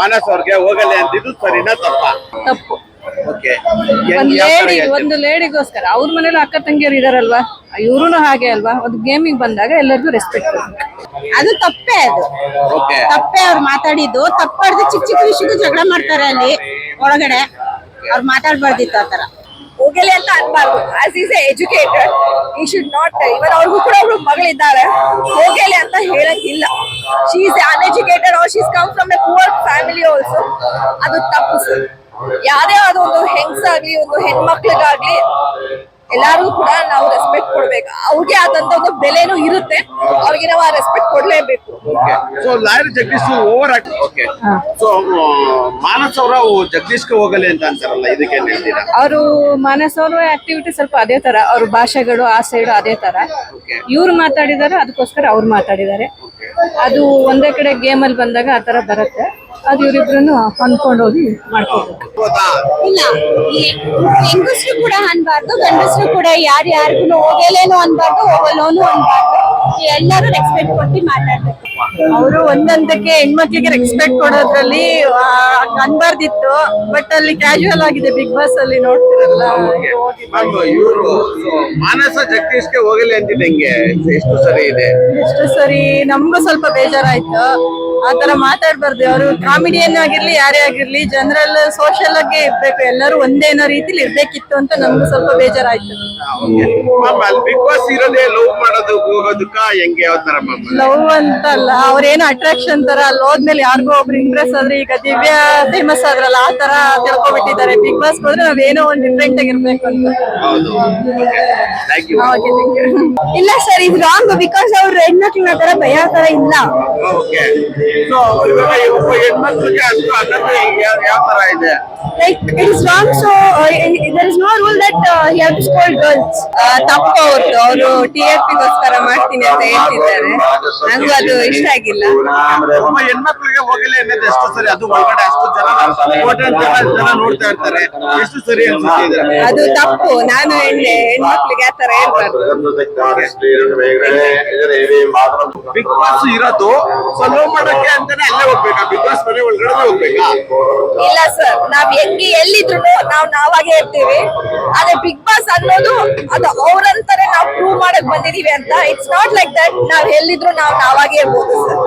ಮಾನಸ್ ಅವ್ರಿಗೆ ಹೋಗಲಿ ಅಂತಿದ್ದು ಸರಿನಾ ತಪ್ಪ. ತಪ್ಪು. ಓಕೆ ಒಂದ್ ಲೇಡಿ ಒಂದು ಲೇಡಿಗೋಸ್ಕರ ಅವ್ರ ಮನೇಲಿ ಅಕ್ಕ ತಂಗಿಯರು ಇದಾರಲ್ವಾ? ಇವ್ರು ಹಾಗೆ ಅಲ್ವಾ? ಒಂದು ಗೇಮಿಗೆ ಬಂದಾಗ ಎಲ್ಲರಿಗೂ ರೆಸ್ಪೆಕ್ಟ್ ಅದು ತಪ್ಪೇ ಅದು. ಓಕೆ ತಪ್ಪೇ ಅವ್ರು ಮಾತಾಡಿದ್ದು. ತಪ್ಪಾಡ್ದು ಚಿಕ್ಕ ಚಿಕ್ಕ ವಿಷಯಕ್ಕೂ ಜಗಳ ಮಾಡ್ತಾರೆ ಅಲ್ಲಿ ಒಳಗಡೆ. ಅವ್ರು ಮಾತಾಡ್ಬಾರ್ದಿತ್ತು ಆತರ ಹೋಗಲಿ ಅಂತ ಅನ್ಬಾರ್ದು. As is educated he should not even ಅವ್ರಿಗೂ ಕೂಡ ಒಬ್ರು ಮಗಳಿದ್ದಾರೆ. ಹೋಗಲಿ ಅಂತ ಹೇಳಕ್ಕಿಲ್ಲ she is uneducated or she's come from a poor family also ಅದು ತಪ್ಪು ಸರ್. ಯಾರೇ ಆದ ಒಂದು ಹೆಂಗ್ಸಾಗ್ಲಿ ಒಂದು ಹೆಣ್ಮಕ್ಳಿಗಾಗ್ಲಿ ಎಲ್ಲಾರಿಗೂ ಕೂಡ ನಾವು ರೆಸ್ಪೆಕ್ಟ್ ಕೊಡ್ಬೇಕು. ಅವ್ರಿಗೆ ಆದಂತ ಒಂದು ಬೆಲೆನೂ ಇರುತ್ತೆ. ಅವ್ರಿಗೆ ನಾವು ಆ respect ಕೊಡ್ಲೇಬೇಕು. Okay so lawyer Jagadish over act okay so Manas ಅವರ ಜಗದೀಶ್ಗೆ ಹೋಗಲಿ ಅಂತ ಅಂತಾರಲ್ಲ ಇದಕ್ಕೆ ಹೇಳ್ತೀರಾ? ಅವರು ಮಾನಸ್ ಅವರ ಆಕ್ಟಿವಿಟಿ ಸ್ವಲ್ಪ ಅದೇ ತರ. ಅವ್ರ ಭಾಷೆಗಳು ಆ ಸೈಡ್ ಅದೇ ತರ. ಇವ್ರು ಮಾತಾಡಿದಾರೆ ಅದಕ್ಕೋಸ್ಕರ ಅವ್ರು ಮಾತಾಡಿದ್ದಾರೆ ಅದು ಒಂದೇ ಕಡೆ ಗೇಮ್ ಅಲ್ಲಿ ಬಂದಾಗ ಆ ತರ ಬರುತ್ತೆ. ಅದು ಇವರಿಬ್ರು ಹೊಂದ್ಕೊಂಡು ಹೋಗಿ ಮಾಡ್ಕೋಬೇಕು ಇಲ್ಲ ಇಲ್ಲ ಹೆಂಗಸರು ಕೂಡ ಅನ್ಬಾರ್ದು ಗಂಡಸರು ಕೂಡ ಯಾರು ಯಾರಿಗೂ ಹೋಗಲೇನು ಅನ್ಬಾರ್ದು ಹೋಗಲೋನು ಅನ್ಬಾರ್ದು. ಎಲ್ಲರೂ ರೆಸ್ಪೆಕ್ಟ್ ಕೊಟ್ಟು ಮಾತಾಡ್ಬೇಕು. ಅವರು ಒಂದೊಂದಕ್ಕೆ ಹೆಣ್ಮಕ್ಳಿಗೆ ರೆಸ್ಪೆಕ್ಟ್ ಕೊಡೋದ್ರಲ್ಲಿ ಅನ್ಬಾರ್ದಿತ್ತು ಬಟ್ ಅಲ್ಲಿ ಕ್ಯಾಶುವಲ್ ಆಗಿದೆ ಬಿಗ್ ಬಾಸ್ ಅಲ್ಲಿ ನೋಡ್ತಿರಲ್ಲ. ಇವರು ಮಾನಸ ಜಗದೀಶ್ಗೆ ಹೋಗಲಿ ಅಂತಿದ್ದೆ ಹೆಂಗೆ. ಎಷ್ಟು ಸರಿ ಇದೆ. ಎಷ್ಟು ಸರಿ ನಮ್ಗೂ ಸ್ವಲ್ಪ ಬೇಜಾರಾಯ್ತು. ಆತರ ತರ ಮಾತಾಡ್ಬಾರ್ದು. ಅವರು ಕಾಮಿಡಿಯನ್ ಆಗಿರ್ಲಿ ಯಾರೇ ಆಗಿರ್ಲಿ ಜನರಲ್ ಸೋಷಿಯಲ್ ಆಗಿ ಇರ್ಬೇಕು. ಎಲ್ಲರೂ ಒಂದೇ ಅನ್ನೋ ರೀತಿಲಿ ಇರ್ಬೇಕಿತ್ತು ಅಂತ ನಮ್ಗೂ ಸ್ವಲ್ಪ ಬೇಜಾರಾಯ್ತು. ಬಿಗ್ ಬಾಸ್ ಇರೋದೇ ಲವ್ ಮಾಡೋದು ಹೋಗೋದಕ್ಕ ಹೆಂಗೆ ಯಾವ ತರ ಲವ್ ಲವ್ ಅಂತಲ್ಲ ಅವ್ರೇನು ಅಟ್ರಾಕ್ಷನ್ ತರ ಅಲ್ಲಿ. ಹೋದ್ಮೇಲೆ ಯಾರಿಗೋ ಒಬ್ರು ಇಂಪ್ರೆಸ್ ಆದ್ರೆ ಈಗ ದಿವ್ಯ ಫೇಮಸ್ ಆದ್ರಲ್ಲ ಆ ತರ ತಿಳ್ಕೊಬಿಟ್ಟಿದ್ದಾರೆ. ಬಿಗ್ ಬಾಸ್ ಹೋದ್ರೆ ನಾವೇನೋ ಒಂದ್ ಡಿಫ್ರೆಂಟ್ ಆಗಿರ್ಬೇಕು ಅಂತ. ಹೌದು. Thank you Okay, thank you. ಇಲ್ಲ ಸರ್ ಇದು ರಾಂಗ್ ಬಿಕಾಸ್ ಅವ್ರು ಹೆಣ್ಮಕ್ಳನ್ನ ತರ ಭಯ ತರ ಇಲ್ಲ. ಓಕೆ ಸೊ ಇವಾಗ ಒಬ್ಬ ಹೆಣ್ಮಕ್ಳಿಗೆ ಅಷ್ಟು ಯಾವ ತರ ಇದೆ? Like wrong so uh, there is no rule that uh, he have to scold girls. ತಪ್ಪು ಅವ್ರದ್ದು ಅವರು ಟಿ ಆರ್ ಪಿಗೋಸ್ಕರ ಮಾಡ್ತೀನಿ ಅಂತ ಹೇಳ್ತಿದ್ದಾರೆ. ನಂಗೂ ಅದು ಇಷ್ಟ ಆಗಿಲ್ಲ. ಹೆಣ್ಮಕ್ಳಿಗೆ ಹೋಗಿಲ್ಲ ಅನ್ನೋದು ಎಷ್ಟು ಸರಿ? ಅದು ಒಳಗಡೆ ಅಷ್ಟು ಜನ ಕೋಟ್ಯಾಂತರ ಜನ ಜನ ನೋಡ್ತಾ ಇರ್ತಾರೆ. ಎಷ್ಟು ಸರಿ ಅನ್ಸುತ್ತೆ ಅದು ತಪ್ಪು. ನಾನು ಹೆಣ್ಣೆ. ಹೆಣ್ಮಕ್ಳಿಗೆ ಆ ತರ ಹೇಳ್ಬಾರ್ದು. ಬಿಗ್ ಬಾಸ್ ಇರೋದು ಸಲೋ ಮಾಡಕ್ಕೆ ಅಂತಾನೆ ಅಲ್ಲೇ ಹೋಗ್ಬೇಕಾ? ಬಿಗ್ ಬಾಸ್ ಮನೆ ಒಳಗಡೆ ಹೋಗ್ಬೇಕಾ? ಇಲ್ಲ ಸರ್ ನಾವ್ ಹೆಂಗೆ ಎಲ್ಲಿದ್ರು ನಾವು ನಾವಾಗೆ ಇರ್ತೀವಿ. ಆದ್ರೆ ಬಿಗ್ ಬಾಸ್ ಅನ್ನೋದು ಅದು ಅವ್ರಂತಾನೆ ನಾವು ಪ್ರೂವ್ ಮಾಡಕ್ ಬಂದಿದೀವಿ ಅಂತ. ಇಟ್ಸ್ ನಾಟ್ ಲೈಕ್ ದಟ್ ನಾವ್ ಎಲ್ಲಿದ್ರು ನಾವು ನಾವಾಗೆ ಇರ್ಬೋದು ಸರ್